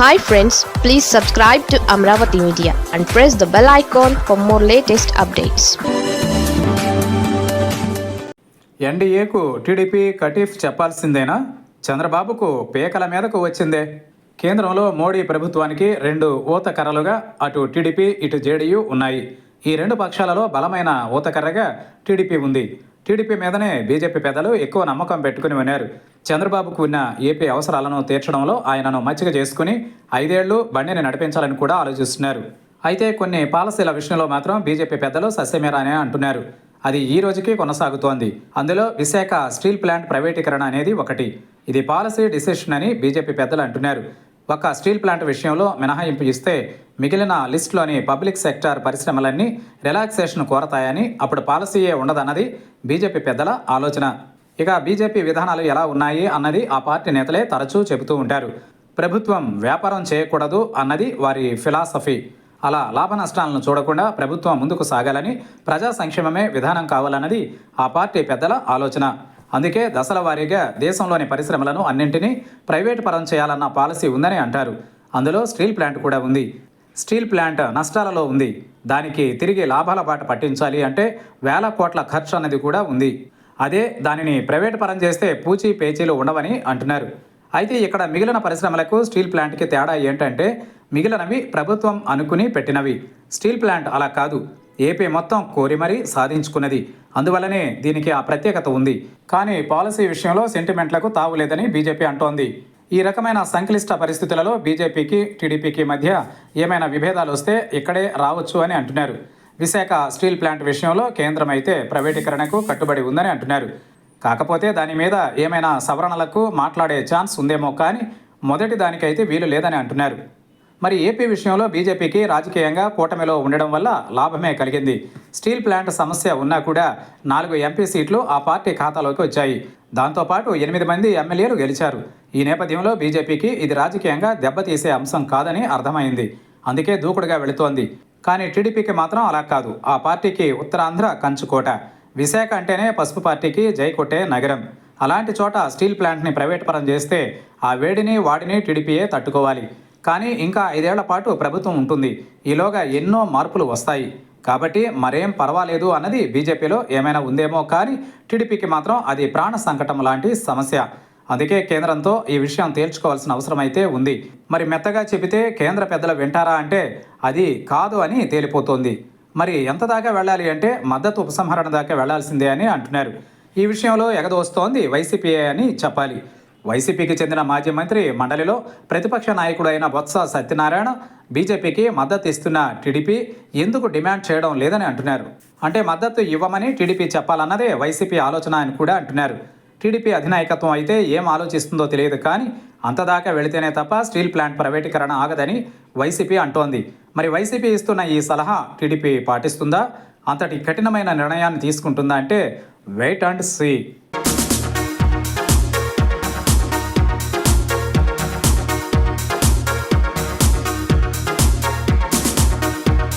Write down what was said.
Hi friends please subscribe to Amaravati media and press the bell icon for more latest updates ఎన్డీఏకు TDP కటీఫ్ చెప్పాల్సిందేనా? చంద్రబాబుకు పేకల మీదకు వచ్చిందే. కేంద్రంలో మోడీ ప్రభుత్వానికి రెండు ఊతకర్రలుగా అటు టీడీపీ ఇటు జేడీయూ ఉన్నాయి. ఈ రెండు పక్షాలలో బలమైన ఊతకర్రగా టీడీపీ ఉంది. టీడీపీ మీదనే బీజేపీ పెద్దలు ఎక్కువ నమ్మకం పెట్టుకుని ఉన్నారు. చంద్రబాబుకు ఉన్న ఏపీ అవసరాలను తీర్చడంలో ఆయనను మచ్చిక చేసుకుని ఐదేళ్ళు బండిని నడిపించాలని కూడా ఆలోచిస్తున్నారు. అయితే కొన్ని పాలసీల విషయంలో మాత్రం బీజేపీ పెద్దలు సస్యమేరానే అంటున్నారు. అది ఈ రోజుకి కొనసాగుతోంది. అందులో విశాఖ స్టీల్ ప్లాంట్ ప్రైవేటీకరణ అనేది ఒకటి. ఇది పాలసీ డిసిషన్ అని బీజేపీ పెద్దలు అంటున్నారు. ఒక స్టీల్ ప్లాంట్ విషయంలో మినహాయింపు ఇస్తే మిగిలిన లిస్టులోని పబ్లిక్ సెక్టార్ పరిశ్రమలన్నీ రిలాక్సేషన్ కోరతాయని అప్పుడు పాలసీయే ఉండదన్నది బీజేపీ పెద్దల ఆలోచన. ఇక బీజేపీ విధానాలు ఎలా ఉన్నాయి అన్నది ఆ పార్టీ నేతలే తరచూ చెబుతూ ఉంటారు. ప్రభుత్వం వ్యాపారం చేయకూడదు అన్నది వారి ఫిలాసఫీ. అలా లాభ నష్టాలను చూడకుండా ప్రభుత్వం ముందుకు సాగాలని ప్రజా సంక్షేమమే విధానం కావాలన్నది ఆ పార్టీ పెద్దల ఆలోచన. అందుకే దశల వారీగా దేశంలోని పరిశ్రమలను అన్నింటినీ ప్రైవేటు పరం చేయాలన్న పాలసీ ఉందని అంటారు. అందులో స్టీల్ ప్లాంట్ కూడా ఉంది. స్టీల్ ప్లాంట్ నష్టాలలో ఉంది. దానికి తిరిగి లాభాల బాట పట్టించాలి అంటే వేల కోట్ల ఖర్చు అన్నది కూడా ఉంది. అదే దానిని ప్రైవేట్ పరం చేస్తే పూచీ పేచీలు ఉండవని అంటున్నారు. అయితే ఇక్కడ మిగిలిన పరిశ్రమలకు స్టీల్ ప్లాంట్కి తేడా ఏంటంటే మిగిలినవి ప్రభుత్వం అనుకుని పెట్టినవి. స్టీల్ ప్లాంట్ అలా కాదు. ఏపీ మొత్తం కోరి మరీ సాధించుకున్నది. అందువల్లనే దీనికి ఆ ప్రత్యేకత ఉంది. కానీ పాలసీ విషయంలో సెంటిమెంట్లకు తావులేదని బీజేపీ అంటోంది. ఈ రకమైన సంక్లిష్ట పరిస్థితులలో బీజేపీకి టీడీపీకి మధ్య ఏమైనా విభేదాలు వస్తే ఇక్కడే రావచ్చు అని అంటున్నారు. విశాఖ స్టీల్ ప్లాంట్ విషయంలో కేంద్రం అయితే ప్రైవేటీకరణకు కట్టుబడి ఉందని అంటున్నారు. కాకపోతే దాని మీద ఏమైనా సవరణలకు మాట్లాడే ఛాన్స్ ఉందేమో కానీ మొదటి దానికైతే వీలు లేదని అంటున్నారు. మరి ఏపీ విషయంలో బీజేపీకి రాజకీయంగా కూటమిలో ఉండడం వల్ల లాభమే కలిగింది. స్టీల్ ప్లాంట్ సమస్య ఉన్నా కూడా నాలుగు ఎంపీ సీట్లు ఆ పార్టీ ఖాతాలోకి వచ్చాయి. దాంతోపాటు ఎనిమిది మంది ఎమ్మెల్యేలు గెలిచారు. ఈ నేపథ్యంలో బీజేపీకి ఇది రాజకీయంగా దెబ్బతీసే అంశం కాదని అర్థమైంది. అందుకే దూకుడుగా వెళుతోంది. కానీ టీడీపీకి మాత్రం అలా కాదు. ఆ పార్టీకి ఉత్తరాంధ్ర కంచుకోట. విశాఖ అంటేనే పసుపు పార్టీకి జైకొట్టే నగరం. అలాంటి చోట స్టీల్ ప్లాంట్ని ప్రైవేట్ పరం చేస్తే ఆ వేడిని వాడిని టీడీపీయే తట్టుకోవాలి. కానీ ఇంకా ఐదేళ్ళ పాటు ప్రభుత్వం ఉంటుంది. ఈలోగా ఎన్నో మార్పులు వస్తాయి. కాబట్టి మరేం పర్వాలేదు అన్నది బీజేపీలో ఏమైనా ఉందేమో కానీ టీడీపీకి మాత్రం అది ప్రాణ సంకటం లాంటి సమస్య. అందుకే కేంద్రంతో ఈ విషయం తేల్చుకోవాల్సిన అవసరం అయితే ఉంది. మరి మెత్తగా చెబితే కేంద్ర పెద్దలు వింటారా అంటే అది కాదు అని తేలిపోతోంది. మరి ఎంత దాకా వెళ్ళాలి అంటే మద్దతు ఉపసంహరణ దాకా వెళ్ళాల్సిందే అని అంటున్నారు. ఈ విషయంలో ఎగదోస్తోంది వైసీపీఏ అని చెప్పాలి. వైసీపీకి చెందిన మాజీ మంత్రి మండలిలో ప్రతిపక్ష నాయకుడు అయిన బొత్స సత్యనారాయణ బీజేపీకి మద్దతు ఇస్తున్న టీడీపీ ఎందుకు డిమాండ్ చేయడం లేదని అంటున్నారు. అంటే మద్దతు ఇవ్వమని టీడీపీ చెప్పాలన్నదే వైసీపీ ఆలోచన అని కూడా అంటున్నారు. టీడీపీ అధినాయకత్వం అయితే ఏం ఆలోచిస్తుందో తెలియదు కానీ అంతదాకా వెళితేనే తప్ప స్టీల్ ప్లాంట్ ప్రైవేటీకరణ ఆగదని వైసీపీ అంటోంది. మరి వైసీపీ ఇస్తున్న ఈ సలహా టీడీపీ పాటిస్తుందా? అంతటి కఠినమైన నిర్ణయాన్ని తీసుకుంటుందా అంటే వెయిట్ అండ్ సీ.